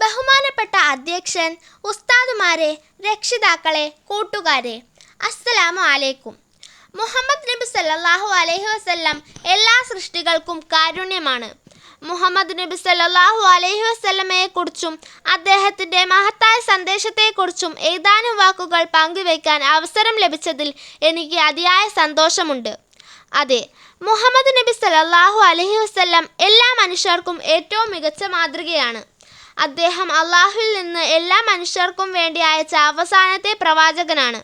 ബഹുമാനപ്പെട്ട അധ്യക്ഷൻ ഉസ്താദുമാരെ രക്ഷിതാക്കളെ കൂട്ടുകാരെ അസ്സലാമു അലൈക്കും. മുഹമ്മദ് നബി സല്ലല്ലാഹു അലൈഹി വസല്ലം എല്ലാ സൃഷ്ടികൾക്കും കാരുണ്യമാണ്. മുഹമ്മദ് നബി സല്ലല്ലാഹു അലൈഹി വസല്ലമയെക്കുറിച്ചും അദ്ദേഹത്തിന്റെ മഹത്തായ സന്ദേശത്തെക്കുറിച്ചും ഏതാനും വാക്കുകൾ പങ്കുവയ്ക്കാൻ അവസരം ലഭിച്ചതിൽ എനിക്ക് അതിയായ സന്തോഷമുണ്ട്. അതെ മുഹമ്മദ് നബി സല്ലല്ലാഹു അലൈഹി വസല്ലം എല്ലാ മനുഷ്യർക്കും ഏറ്റവും മികച്ച മാതൃകയാണ്. അദ്ദേഹം അള്ളാഹുവിൽ നിന്ന് എല്ലാ മനുഷ്യർക്കും വേണ്ടി അയച്ച അവസാനത്തെ പ്രവാചകനാണ്.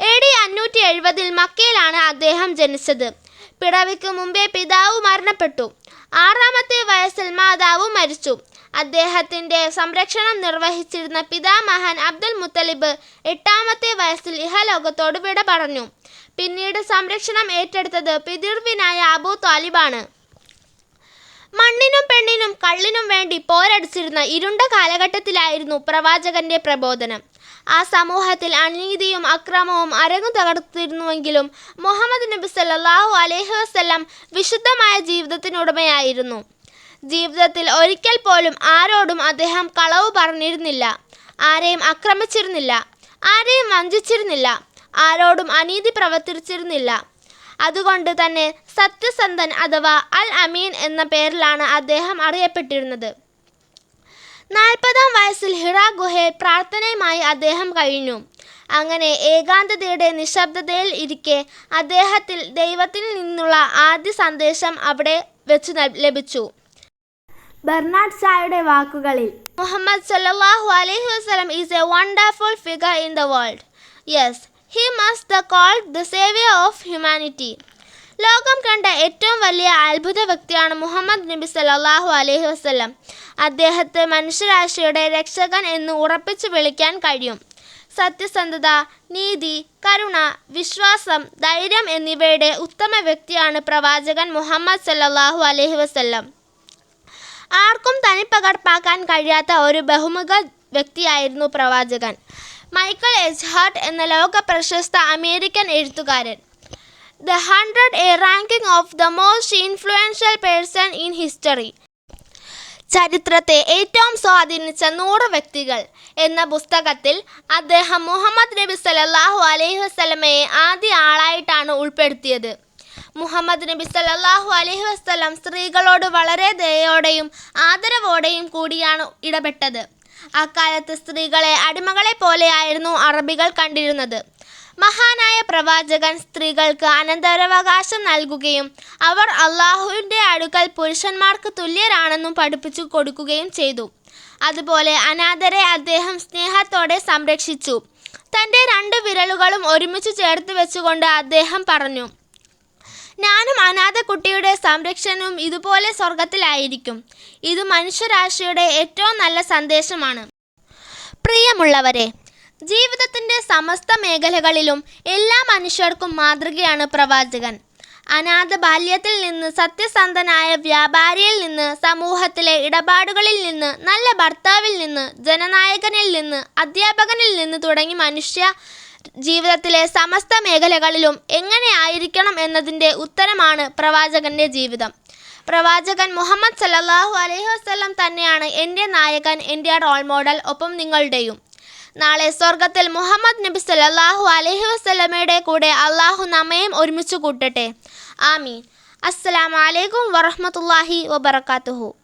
എ ഡി അഞ്ഞൂറ്റി എഴുപതിൽ മക്കയിലാണ് അദ്ദേഹം ജനിച്ചത്. പിറവിക്ക് മുമ്പേ പിതാവ് മരണപ്പെട്ടു. ആറാമത്തെ വയസ്സിൽ മാതാവ് മരിച്ചു. അദ്ദേഹത്തിന്റെ സംരക്ഷണം നിർവഹിച്ചിരുന്ന പിതാമഹൻ അബ്ദുൽ മുത്തലിബ് എട്ടാമത്തെ വയസ്സിൽ ഇഹലോകത്തോട് വിട പറഞ്ഞു. പിന്നീട് സംരക്ഷണം ഏറ്റെടുത്തത് പിതൃവിനായ അബൂ താലിബാണ്. മണ്ണിനും കള്ളിനും വേണ്ടി പോരടിച്ചിരുന്ന ഇരുണ്ട കാലഘട്ടത്തിലായിരുന്നു പ്രവാചകന്റെ പ്രബോധനം. ആ സമൂഹത്തിൽ അനീതിയും അക്രമവും അരങ്ങു തകർത്തിരുന്നുവെങ്കിലും മുഹമ്മദ് നബി സല്ലാഹു അലൈഹി വസല്ലം വിശുദ്ധമായ ജീവിതത്തിനുടമയായിരുന്നു. ജീവിതത്തിൽ ഒരിക്കൽ പോലും ആരോടും അദ്ദേഹം കളവ് പറഞ്ഞിരുന്നില്ല. ആരെയും ആക്രമിച്ചിരുന്നില്ല. ആരെയും വഞ്ചിച്ചിരുന്നില്ല. ആരോടും അനീതി പ്രവർത്തിച്ചിരുന്നില്ല. അതുകൊണ്ട് തന്നെ സത്യസന്ധൻ അഥവാ അൽ അമീൻ എന്ന പേരിലാണ് അദ്ദേഹം അറിയപ്പെട്ടിരുന്നത്. നാൽപ്പതാം വയസ്സിൽ ഹിറ ഗുഹയിൽ പ്രാർത്ഥനയുമായി അദ്ദേഹം കഴിഞ്ഞു. അങ്ങനെ ഏകാന്തതയുടെ നിശബ്ദതയിൽ ഇരിക്കെ അദ്ദേഹത്തിൽ ദൈവത്തിൽ നിന്നുള്ള ആദ്യ സന്ദേശം അവിടെ വെച്ച് ലഭിച്ചു. ബെർണാഡ് ഷായുടെ വാക്കുകളിൽ മുഹമ്മദ് സല്ലാഹു അലൈഹി വസ്ലം is a wonderful figure in the world yes he must the called the saviour of humanity ലോകം കണ്ട ഏറ്റവും വലിയ അത്ഭുത വ്യക്തിയാണ് മുഹമ്മദ് നബി സലാഹു അലൈഹി വസ്ലം അദ്ദേഹത്തെ മനുഷ്യരാശിയുടെ രക്ഷകൻ എന്ന് ഉറപ്പിച്ചു വിളിക്കാൻ കഴിയും. സത്യസന്ധത നീതി കരുണ വിശ്വാസം ധൈര്യം എന്നിവയുടെ ഉത്തമ വ്യക്തിയാണ് പ്രവാചകൻ മുഹമ്മദ് സല്ലാഹു അലൈഹി വസ്ല്ലം. ആർക്കും തനിപ്പകർപ്പാക്കാൻ കഴിയാത്ത ഒരു ബഹുമുഖ വ്യക്തിയായിരുന്നു പ്രവാചകൻ. മൈക്കൽ എസ്ഹാർട്ട് ഹാർട്ട് എന്ന ലോക പ്രശസ്ത അമേരിക്കൻ എഴുത്തുകാരൻ. The hundred a ranking of the most influential person in history ചരിത്രത്തെ ഏറ്റവും സ്വാധീനിച്ച നൂറ് വ്യക്തികൾ എന്ന പുസ്തകത്തിൽ അദ്ദേഹം മുഹമ്മദ് നബി സലല്ലാഹു അലൈഹി വസ്ലമയെ ആദ്യ ആളായിട്ടാണ് ഉൾപ്പെടുത്തിയത്. മുഹമ്മദ് നബി സലല്ലാഹു അലൈഹി വസ്ലം സ്ത്രീകളോട് വളരെ ദയോടെയും ആദരവോടെയും കൂടിയാണ് ഇടപെട്ടത്. അക്കാലത്ത് സ്ത്രീകളെ അടിമകളെ പോലെയായിരുന്നു അറബികൾ കണ്ടിരുന്നത്. മഹാനായ പ്രവാചകൻ സ്ത്രീകൾക്ക് അനന്തരാവകാശം നൽകുകയും അവർ അള്ളാഹുവിന്റെ അടുക്കൽ പുരുഷന്മാർക്ക് തുല്യരാണെന്നും പഠിപ്പിച്ചു കൊടുക്കുകയും ചെയ്തു. അതുപോലെ അനാഥരെ അദ്ദേഹം സ്നേഹത്തോടെ സംരക്ഷിച്ചു. തന്റെ രണ്ട് വിരലുകളും ഒരുമിച്ച് ചേർത്ത് വെച്ചുകൊണ്ട് അദ്ദേഹം പറഞ്ഞു ഞാനും അനാഥ കുട്ടിയുടെ സംരക്ഷണവും ഇതുപോലെ സ്വർഗത്തിലായിരിക്കും ഇത് മനുഷ്യരാശിയുടെ ഏറ്റവും നല്ല സന്ദേശമാണ്. പ്രിയമുള്ളവരെ ജീവിതത്തിന്റെ സമസ്ത മേഖലകളിലും എല്ലാ മനുഷ്യർക്കും മാതൃകയാണ് പ്രവാചകൻ. അനാഥ ബാല്യത്തിൽ നിന്ന് സത്യസന്ധനായ വ്യാപാരിയിൽ നിന്ന് സമൂഹത്തിലെ ഇടപാടുകളിൽ നിന്ന് നല്ല ഭർത്താവിൽ നിന്ന് ജനനായകനിൽ നിന്ന് അധ്യാപകനിൽ നിന്ന് തുടങ്ങി മനുഷ്യ ജീവിതത്തിലെ സമസ്ത മേഖലകളിലും എങ്ങനെയായിരിക്കണം എന്നതിന്റെ ഉത്തരമാണ് പ്രവാചകന്റെ ജീവിതം. പ്രവാചകൻ മുഹമ്മദ് സല്ലാഹു അലൈഹി വസ്ലം തന്നെയാണ് എന്റെ നായകൻ എന്റെ റോൾ മോഡൽ ഒപ്പം നിങ്ങളുടെയും. നാളെ സ്വർഗത്തിൽ മുഹമ്മദ് നബി സല്ലല്ലാഹു അലൈഹി വസ്ലമയുടെ കൂടെ അള്ളാഹു നമ്മയും ഒരുമിച്ച് കൂട്ടട്ടെ. ആമീൻ. അസ്സലാമു അലൈക്കും വറഹ്മത്തുള്ളാഹി വബറകാതുഹു.